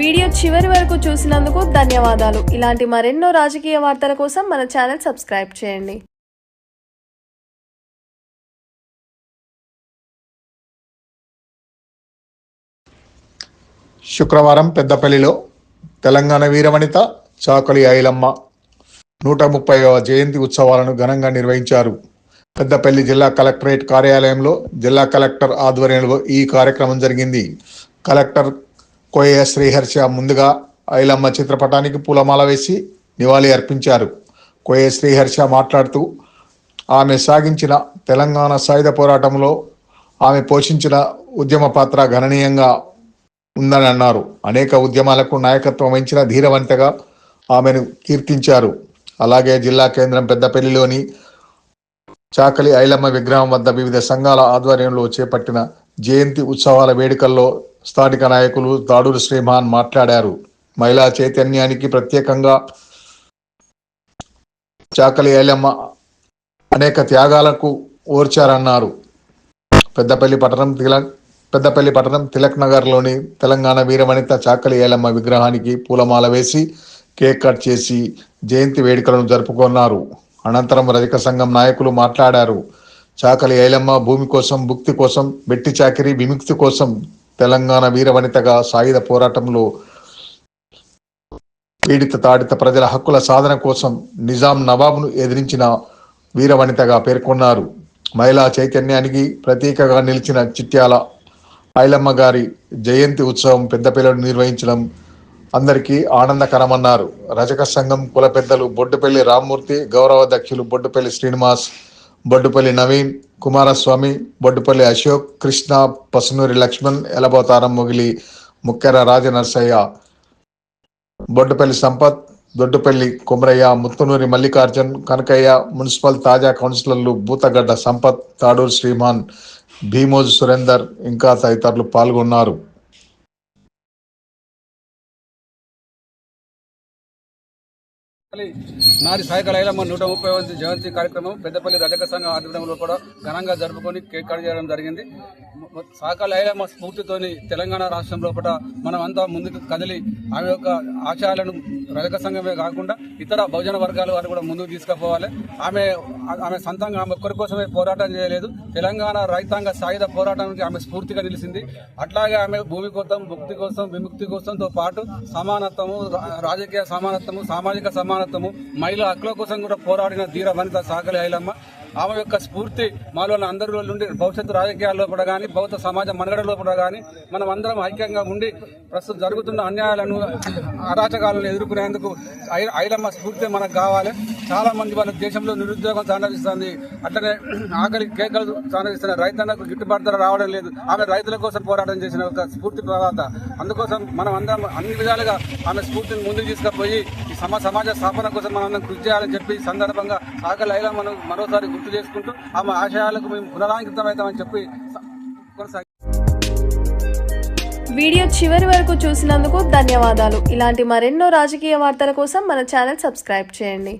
Video చివరి వరకు చూసినందుకు ధన్యవాదాలు. ఇలాంటి మరెన్నో రాజకీయ వార్తల కోసం మన ఛానల్ సబ్స్క్రైబ్ చేయండి. శుక్రవారం పెద్దపల్లిలో తెలంగాణ వీరవనిత చాకలి ఐలమ్మ నూట ముప్పైవ జయంతి ఉత్సవాలను ఘనంగా నిర్వహించారు. పెద్దపల్లి జిల్లా కలెక్టరేట్ కార్యాలయంలో జిల్లా కలెక్టర్ ఆధ్వర్యంలో ఈ కార్యక్రమం జరిగింది. కలెక్టర్ కోయ శ్రీహర్ష ముందుగా ఐలమ్మ చిత్రపటానికి పూలమాల వేసి నివాళి అర్పించారు. కోయ శ్రీహర్ష మాట్లాడుతూ ఆమె సాగించిన తెలంగాణ సాయుధ పోరాటంలో ఆమె పోషించిన ఉద్యమ పాత్ర గణనీయంగా ఉందని అన్నారు. అనేక ఉద్యమాలకు నాయకత్వం వహించిన ధీరవంతగా ఆమెను కీర్తించారు. అలాగే జిల్లా కేంద్రం పెద్దపల్లిలోని చాకలి ఐలమ్మ విగ్రహం వద్ద వివిధ సంఘాల ఆధ్వర్యంలో చేపట్టిన జయంతి ఉత్సవాల వేడుకల్లో స్థానిక నాయకులు దాడూరు శ్రీమాన్ మాట్లాడారు. మహిళా చైతన్యానికి ప్రత్యేకంగా చాకలి ఏలమ్మ అనేక త్యాగాలకు ఓర్చారన్నారు. పెద్దపల్లి పట్టణం తిలక్ పెద్దపల్లి పట్టణం తిలక్ నగర్లోని తెలంగాణ వీరవనిత చాకలి ఏలమ్మ విగ్రహానికి పూలమాల వేసి కేక్ కట్ చేసి జయంతి వేడుకలను జరుపుకున్నారు. అనంతరం రజక సంఘం నాయకులు మాట్లాడారు. చాకలి ఏలమ్మ భూమి కోసం భుక్తి కోసం బెట్టి చాకిరి విముక్తి కోసం తెలంగాణ వీరవనితగా సాయుధ పోరాటంలో పీడిత తాడిత ప్రజల హక్కుల సాధన కోసం నిజాం నవాబును ఎదిరించిన వీరవనితగా పేర్కొన్నారు. మహిళా చైతన్యానికి ప్రతీకగా నిలిచిన చిట్యాల ఐలమ్మ గారి జయంతి ఉత్సవం పెద్దపల్లిలో నిర్వహించడం అందరికీ ఆనందకరమన్నారు. రజక సంఘం కుల పెద్దలు బొడ్డుపల్లి రామ్మూర్తి గౌరవ అధ్యక్షులు బొడ్డుపల్లి శ్రీనివాస్ బొడ్డుపల్లి నవీన్ కుమారస్వామి బొడ్డుపల్లి అశోక్ కృష్ణ పసునూరి లక్ష్మణ్ ఎలబోతారం మొగిలి ముక్కెర రాజనరసయ్య. బొడ్డుపల్లి సంపత్ దొడ్డుపల్లి కుమరయ్య ముత్తునూరి మల్లికార్జున్ కనకయ్య మున్సిపల్ తాజా కౌన్సిలర్లు బూతగడ్డ సంపత్ తాడూరు శ్రీమాన్ భీమోజు సురేందర్ ఇంకా తదితరులు పాల్గొన్నారు. నాది సాయకాల మన నూట ముప్పై జయంతి కార్యక్రమం పెద్దపల్లి రజక సంఘం ఆధ్వర్యంలో కూడా ఘనంగా జరుపుకొని కేక్ కట్ చేయడం జరిగింది. సాకాల ఐలమ్మ స్ఫూర్తితోని తెలంగాణ రాష్ట్రం లోపల మనం అంతా ముందుకు కదిలి ఆమె యొక్క ఆశయాలను రజక సంఘమే కాకుండా ఇతర బహుజన వర్గాల వారు కూడా ముందుకు తీసుకుపోవాలి. ఆమె ఆమె సొంతంగా ఆమె ఒక్కరి కోసమే పోరాటం చేయలేదు. తెలంగాణ రైతాంగ సాయుధ పోరాటానికి ఆమె స్ఫూర్తిగా నిలిచింది. అట్లాగే ఆమె భూమి కోసం భుక్తి కోసం విముక్తి కోసంతో పాటు సమానత్వము రా- రాజకీయ సమానత్వము సామాజిక సమానత్వము మహిళా హక్కుల కోసం కూడా పోరాడిన ధీర వనిత సాగలి ఐలమ్మ. ఆమె యొక్క స్ఫూర్తి మాలో అందరి నుండి భవిష్యత్తు రాజకీయాల్లో కూడా కానీ భౌత సమాజ మనగడ కూడా కానీ మనం అందరం ఐక్యంగా ఉండి ప్రస్తుతం జరుగుతున్న అన్యాయాలను అరాచకాలను ఎదుర్కొనేందుకు ఐ- ఐలమ్మ స్ఫూర్తి మనకు కావాలి. చాలా మంది మన దేశంలో నిరుద్యోగం తాండవిస్తుంది అట్లనే ఆకలి కేకలు తాండవిస్తున్న రైతన్నకు గిట్టుబాటు ధర రావడం లేదు. ఆమె రైతుల కోసం పోరాటం చేసిన ఒక స్ఫూర్తి ప్రదాత అందుకోసం మనం అందరం అన్ని విధాలుగా ఆమె స్ఫూర్తిని ముందుకు తీసుకుపోయి ఈ సమ సమాజ స్థాపన కోసం మనం కృషి చేయాలని చెప్పి సందర్భంగా ఆకలి మనం మరోసారి గుర్తు చేసుకుంటూ ఆమె ఆశయాలకు మేము పునరాంకితమవుతామని చెప్పి కొనసాగి వీడియో చివరి వరకు చూసినందుకు ధన్యవాదాలు. ఇలాంటి మరెన్నో రాజకీయ వార్తల కోసం మన ఛానల్ సబ్స్క్రైబ్ చేయండి.